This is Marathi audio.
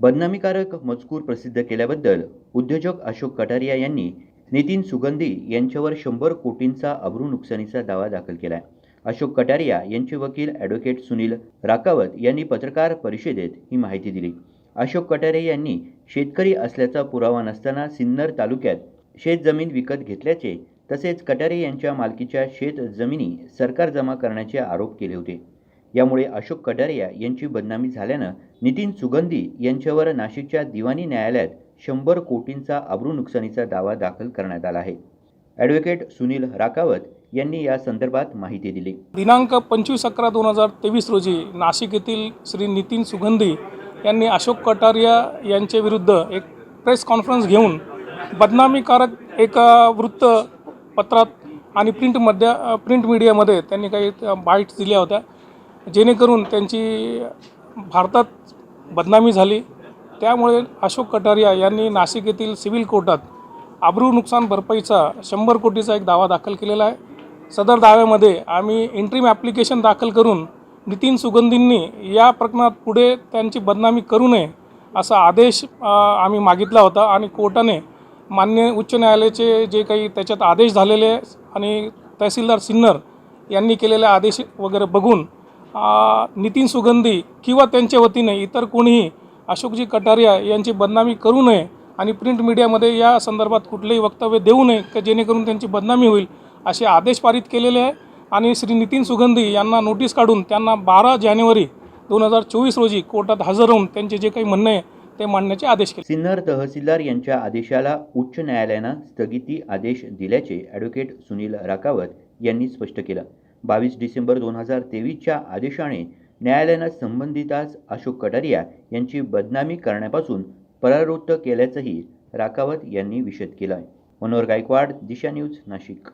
बदनामीकारक मजकूर प्रसिद्ध केल्याबद्दल उद्योजक अशोक कटारिया यांनी नितीन सुगंधी यांच्यावर शंभर कोटींचा अब्रू नुकसानीचा दावा दाखल केला आहे अशोक कटारिया यांचे वकील ॲडव्होकेट सुनील राकावत यांनी पत्रकार परिषदेत ही माहिती दिली. अशोक कटारे यांनी शेतकरी असल्याचा पुरावा नसताना सिन्नर तालुक्यात शेतजमीन विकत घेतल्याचे तसेच कटारे यांच्या मालकीच्या शेतजमिनी सरकार जमा करण्याचे आरोप केले होते. यामुळे अशोक कटारिया यांची बदनामी झाल्यानं नितीन सुगंधी यांच्यावर नाशिकच्या दिवाणी न्यायालयात शंभर कोटींचा अब्रू नुकसानीचा दावा दाखल करण्यात आला आहे. ॲडव्होकेट सुनील राकावत यांनी या संदर्भात माहिती दिली. दिनांक पंचवीस अकरा दोन हजार तेवीस रोजी नाशिक येथील श्री नितीन सुगंधी यांनी अशोक कटारिया यांच्याविरुद्ध एक प्रेस कॉन्फरन्स घेऊन बदनामीकारक एका वृत्तपत्रात आणि प्रिंटमध्ये अ, प्रिंट मीडियामध्ये त्यांनी काही बाईट्स दिल्या होत्या. जेणेकरून त्यांची भारतात बदनामी झाली. त्यामुळे अशोक कटारिया यांनी नाशिक येथील सिव्हिल कोर्टात आबरू नुकसान भरपाईचा शंभर कोटीचा एक दावा दाखल केलेला आहे. सदर दाव्यामध्ये आम्ही इंट्रीम ॲप्लिकेशन दाखल करून नितीन सुगंधींनी या प्रकरणात पुढे त्यांची बदनामी करू नये असा आदेश आम्ही मागितला होता आणि कोर्टाने मान्य उच्च न्यायालयाचे जे काही त्याच्यात आदेश झालेले आणि तहसीलदार सिन्नर यांनी केलेले आदेश वगैरे बघून नितीन सुगंधी किंवा त्यांच्या वतीने इतर कोणीही अशोकजी कटारिया यांची बदनामी करू नये आणि प्रिंट मीडियामध्ये या संदर्भात कुठलेही वक्तव्य देऊ नये की जेणेकरून त्यांची बदनामी होईल असे आदेश पारित केलेले आहे. आणि श्री नितीन सुगंधी यांना नोटीस काढून त्यांना बारा जानेवारी दोन हजार चोवीस रोजी कोर्टात हजर होऊन त्यांचे जे काही म्हणणे आहे ते मांडण्याचे आदेश केले. सिन्नर तहसीलदार यांच्या आदेशाला उच्च न्यायालयानं स्थगिती आदेश दिल्याचे ॲडव्होकेट सुनील राकावत यांनी स्पष्ट केलं. बावीस डिसेंबर दोन हजार तेवीसच्या आदेशाने न्यायालयानं संबंधितास अशोक कटारिया यांची बदनामी करण्यापासून परावृत्त केल्याचंही राकावत यांनी विषद केलं आहे मनोहर गायकवाड दिशा न्यूज नाशिक.